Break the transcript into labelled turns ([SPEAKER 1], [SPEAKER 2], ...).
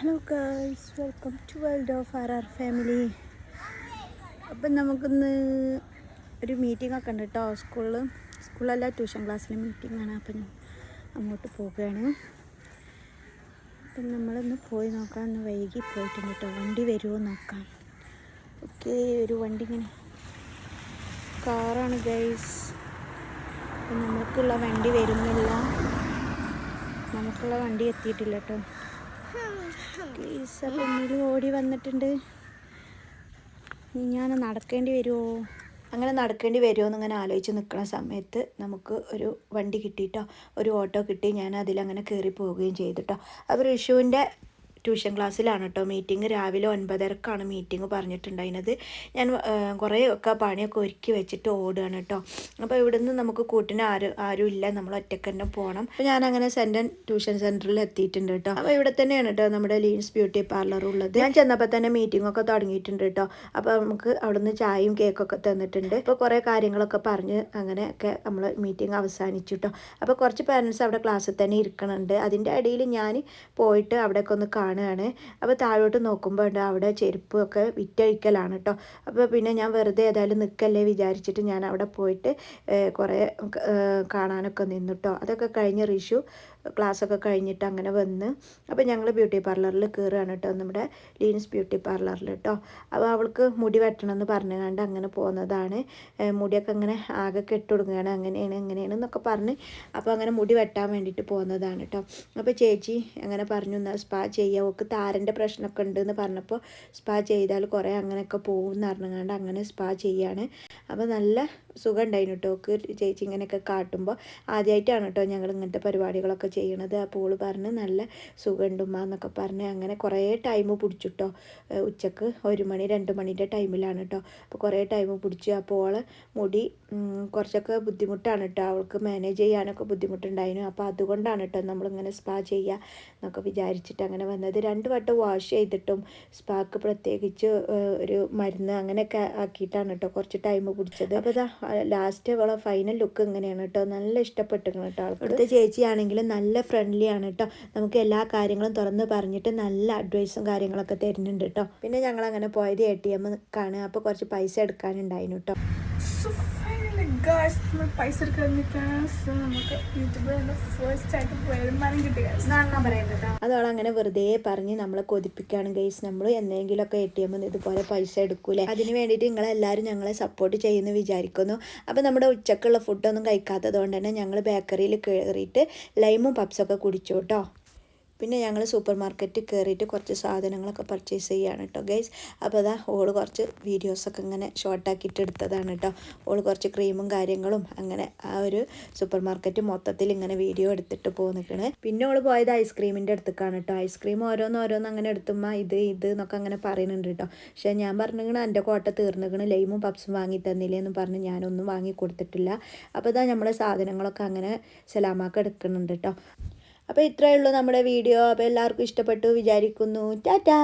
[SPEAKER 1] Hello girls welcome to world of R R family അപ്പം നമുക്കിന്ന് ഒരു മീറ്റിംഗ് ഒക്കെ ഉണ്ട് കേട്ടോ സ്കൂളിൽ സ്കൂളല്ല ട്യൂഷൻ ക്ലാസ്സിലെ മീറ്റിംഗ് ആണ്. അപ്പം അങ്ങോട്ട് പോവുകയാണ്. അപ്പം നമ്മളൊന്ന് പോയി നോക്കാം. ഒന്ന് വൈകി പോയിട്ടുണ്ട് കേട്ടോ വണ്ടി വരുമോ നോക്കാം. ഓക്കെ ഒരു വണ്ടി ഇങ്ങനെ കാറാണ് ഗൈസ് അപ്പം നമുക്കുള്ള വണ്ടി വരുന്നില്ല. നമുക്കുള്ള വണ്ടി എത്തിയിട്ടില്ല കേട്ടോ പ്ലീസ് അപ്പം എന്നൊരു ഓടി വന്നിട്ടുണ്ട്. ഞാൻ നടക്കേണ്ടി വരുമോ അങ്ങനെ നടക്കേണ്ടി വരുമോ എന്നിങ്ങനെ ആലോചിച്ച് നിൽക്കുന്ന സമയത്ത് നമുക്ക് ഒരു വണ്ടി കിട്ടിയിട്ടോ ഒരു ഓട്ടോ കിട്ടി ഞാൻ അതിലങ്ങനെ കയറി പോവുകയും ചെയ്തിട്ടോ അപ്പോൾ ഋഷുവിന്റെ ട്യൂഷൻ ക്ലാസ്സിലാണ് കേട്ടോ മീറ്റിംഗ് രാവിലെ ഒൻപതരക്കാണ് മീറ്റിംഗ് പറഞ്ഞിട്ടുണ്ടായിരുന്നത്. ഞാൻ കുറേ ഒക്കെ പണിയൊക്കെ ഒരുക്കി വെച്ചിട്ട് ഓടുകയാണ് കേട്ടോ അപ്പോൾ ഇവിടുന്ന് നമുക്ക് കൂട്ടിന് ആരും ആരും ഇല്ല. നമ്മൾ ഒറ്റയ്ക്ക് തന്നെ പോകണം അപ്പോൾ ഞാൻ അങ്ങനെ ട്യൂഷൻ സെന്ററിൽ എത്തിയിട്ടുണ്ട് കേട്ടോ അപ്പോൾ ഇവിടെ തന്നെയാണ് കേട്ടോ നമ്മുടെ ലീൻസ് ബ്യൂട്ടി പാർലർ ഉള്ളത്. ഞാൻ ചെന്നപ്പോൾ തന്നെ മീറ്റിംഗ് ഒക്കെ തുടങ്ങിയിട്ടുണ്ട് കേട്ടോ അപ്പോൾ നമുക്ക് അവിടുന്ന് ചായയും കേക്കൊക്കെ തന്നിട്ടുണ്ട്. അപ്പോൾ കുറേ കാര്യങ്ങളൊക്കെ പറഞ്ഞ് അങ്ങനെയൊക്കെ നമ്മൾ മീറ്റിംഗ് അവസാനിച്ചു കേട്ടോ അപ്പോൾ കുറച്ച് പാരൻസ് അവിടെ ക്ലാസ്സിൽ തന്നെ ഇരിക്കണുണ്ട്. അതിന്റെ ഇടയിൽ ഞാൻ പോയിട്ട് അവിടെയൊക്കെ ഒന്ന് കാണുകയാണ്. അപ്പോൾ താഴോട്ട് നോക്കുമ്പോൾ ഉണ്ട് അവിടെ ചെരുപ്പൊക്കെ വിറ്റഴിക്കലാണ് കേട്ടോ. അപ്പോൾ പിന്നെ ഞാൻ വെറുതെ ഏതായാലും നിൽക്കല്ലേ വിചാരിച്ചിട്ട് ഞാൻ അവിടെ പോയിട്ട് കുറേ കാണാനൊക്കെ നിന്നു കേട്ടോ. അതൊക്കെ കഴിഞ്ഞ് റിഷു ക്ലാസ്സൊക്കെ കഴിഞ്ഞിട്ട് അങ്ങനെ വന്ന് അപ്പോൾ ഞങ്ങൾ ബ്യൂട്ടി പാർലറിൽ കയറുകയാണ് കേട്ടോ നമ്മുടെ ലീൻസ് ബ്യൂട്ടി പാർലറിൽ കേട്ടോ. അപ്പോൾ അവൾക്ക് മുടി വെട്ടണം എന്ന് പറഞ്ഞുകൊണ്ട് അങ്ങനെ പോകുന്നതാണ് മുടിയൊക്കെ അങ്ങനെ ആകെ കെട്ടുകൊടുക്കുകയാണ് അങ്ങനെയാണ് എങ്ങനെയാണ് എന്നൊക്കെ പറഞ്ഞ് അപ്പോൾ അങ്ങനെ മുടി വെട്ടാൻ വേണ്ടിയിട്ട് പോകുന്നതാണ് കേട്ടോ. അപ്പോൾ ചേച്ചി അങ്ങനെ പറഞ്ഞു സ്പാ സ്പാ അവൾക്ക് താരന്റെ പ്രശ്നമൊക്കെ ഉണ്ടെന്ന് പറഞ്ഞപ്പോൾ സ്പാ ചെയ്താൽ കുറേ അങ്ങനെയൊക്കെ പോകും എന്ന് പറഞ്ഞുകൊണ്ട് അങ്ങനെ സ്പാ ചെയ്യാണ്. അപ്പോൾ നല്ല സുഖം ഉണ്ടായിരുന്നു കേട്ടോ ഓക്ക് ചേച്ചി ഇങ്ങനെയൊക്കെ കാട്ടുമ്പോൾ ആദ്യമായിട്ടാണ് കേട്ടോ ഞങ്ങൾ ഇങ്ങനത്തെ പരിപാടികളൊക്കെ ചെയ്യണത്. അപ്പോൾ ഓൾ പറഞ്ഞ് നല്ല സുഖമുണ്ടുമ്മ എന്നൊക്കെ പറഞ്ഞ് അങ്ങനെ കുറേ ടൈം പിടിച്ചു കേട്ടോ. ഉച്ചയ്ക്ക് ഒരു മണി രണ്ട് മണിന്റെ ടൈമിലാണ് കേട്ടോ. അപ്പോൾ കുറേ ടൈം പിടിച്ചു അപ്പോൾ ഓളെ മുടി കുറച്ചൊക്കെ ബുദ്ധിമുട്ടാണ് കേട്ടോ. അവൾക്ക് മാനേജ് ചെയ്യാനൊക്കെ ബുദ്ധിമുട്ടുണ്ടായിരുന്നു. അപ്പോൾ അതുകൊണ്ടാണ് കേട്ടോ നമ്മളിങ്ങനെ സ്പാ ചെയ്യുക എന്നൊക്കെ വിചാരിച്ചിട്ട് അങ്ങനെ വന്നത്. രണ്ട് വട്ടം വാഷ് ചെയ്തിട്ടും സ്പാക്ക് പ്രത്യേകിച്ച് ഒരു മരുന്ന് അങ്ങനെയൊക്കെ ആക്കിയിട്ടാണ് കേട്ടോ കുറച്ച് ടൈം പിടിച്ചത് അപ്പോൾ ഇതാ ലാസ്റ്റ് അവളെ ഫൈനൽ ലുക്ക് ഇങ്ങനെയാണ് കേട്ടോ നല്ല ഇഷ്ടപ്പെട്ടിരിക്കണം കേട്ടോ ഇവിടുത്തെ ചേച്ചിയാണെങ്കിലും നല്ല ഫ്രണ്ട്ലി ആണ് കേട്ടോ നമുക്ക് എല്ലാ കാര്യങ്ങളും തുറന്ന് പറഞ്ഞിട്ട് നല്ല അഡ്വൈസും കാര്യങ്ങളൊക്കെ തരുന്നുണ്ട് കേട്ടോ പിന്നെ ഞങ്ങൾ അങ്ങനെ പോയത് എ ടി എം കാണുക അപ്പോൾ കുറച്ച് പൈസ എടുക്കാനുണ്ടായിരുന്നു കേട്ടോ
[SPEAKER 2] ഗായ്സ് നമ്മൾ പൈസ എടുക്കാൻ നമുക്ക് യൂട്യൂബിൽ നിന്ന് ഫസ്റ്റ് ആയിട്ട് വരുമാനം കിട്ടി ഗായ്സ്
[SPEAKER 1] അതോളം അങ്ങനെ വെറുതെ പറഞ്ഞ് നമ്മളെ കൊതിപ്പിക്കുകയാണ് ഗൈസ് നമ്മൾ എന്തെങ്കിലുമൊക്കെ എ ടി എമ്മിൽ ഇതുപോലെ പൈസ എടുക്കൂലേ? അതിന് വേണ്ടിയിട്ട് നിങ്ങൾ നിങ്ങളെല്ലാവരും ഞങ്ങളെ സപ്പോർട്ട് ചെയ്യുന്നു വിചാരിക്കുന്നു. അപ്പോൾ നമ്മുടെ ഉച്ചക്കുള്ള ഫുഡൊന്നും കഴിക്കാത്തത് കൊണ്ട് തന്നെ ഞങ്ങൾ ബേക്കറിയിൽ കയറിയിട്ട് ലൈമും പപ്സൊക്കെ കുടിച്ചു കേട്ടോ പിന്നെ ഞങ്ങൾ സൂപ്പർ മാർക്കറ്റിൽ കയറിയിട്ട് കുറച്ച് സാധനങ്ങളൊക്കെ പർച്ചേസ് ചെയ്യുകയാണ് കേട്ടോ ഗൈസ് അപ്പോൾ അതാ ഓൾ കുറച്ച് വീഡിയോസൊക്കെ ഇങ്ങനെ ഷോർട്ടാക്കിയിട്ട് എടുത്തതാണ് കേട്ടോ ഓൾ കുറച്ച് ക്രീമും കാര്യങ്ങളും അങ്ങനെ ആ ഒരു സൂപ്പർ മാർക്കറ്റ് മൊത്തത്തിൽ ഇങ്ങനെ വീഡിയോ എടുത്തിട്ട് പോന്നിക്കണ്. പിന്നെ ഓൾ പോയത് ഐസ്ക്രീമിന്റെ അടുത്തേക്കാണ് കേട്ടോ ഐസ്ക്രീം ഓരോന്ന് ഓരോന്ന് അങ്ങനെ എടുത്തുമ്പോൾ ഇത് ഇത് എന്നൊക്കെ അങ്ങനെ പറയുന്നുണ്ട് കേട്ടോ പക്ഷേ ഞാൻ പറഞ്ഞിങ്ങനെ എന്റെ കോട്ട തീർന്നിക്കണ് ലൈമും പപ്സും വാങ്ങി തന്നില്ലേ എന്ന് പറഞ്ഞ് ഞാനൊന്നും വാങ്ങി കൊടുത്തിട്ടില്ല. അപ്പോൾ ഇതാ നമ്മളെ സാധനങ്ങളൊക്കെ അങ്ങനെ സലാമാക്ക് എടുക്കുന്നുണ്ട് കേട്ടോ അപ്പോൾ ഇത്രയേ ഉള്ളൂ നമ്മുടെ വീഡിയോ. അപ്പോൾ എല്ലാവർക്കും ഇഷ്ടപ്പെട്ടു വിചാരിക്കുന്നു. ടാറ്റാ.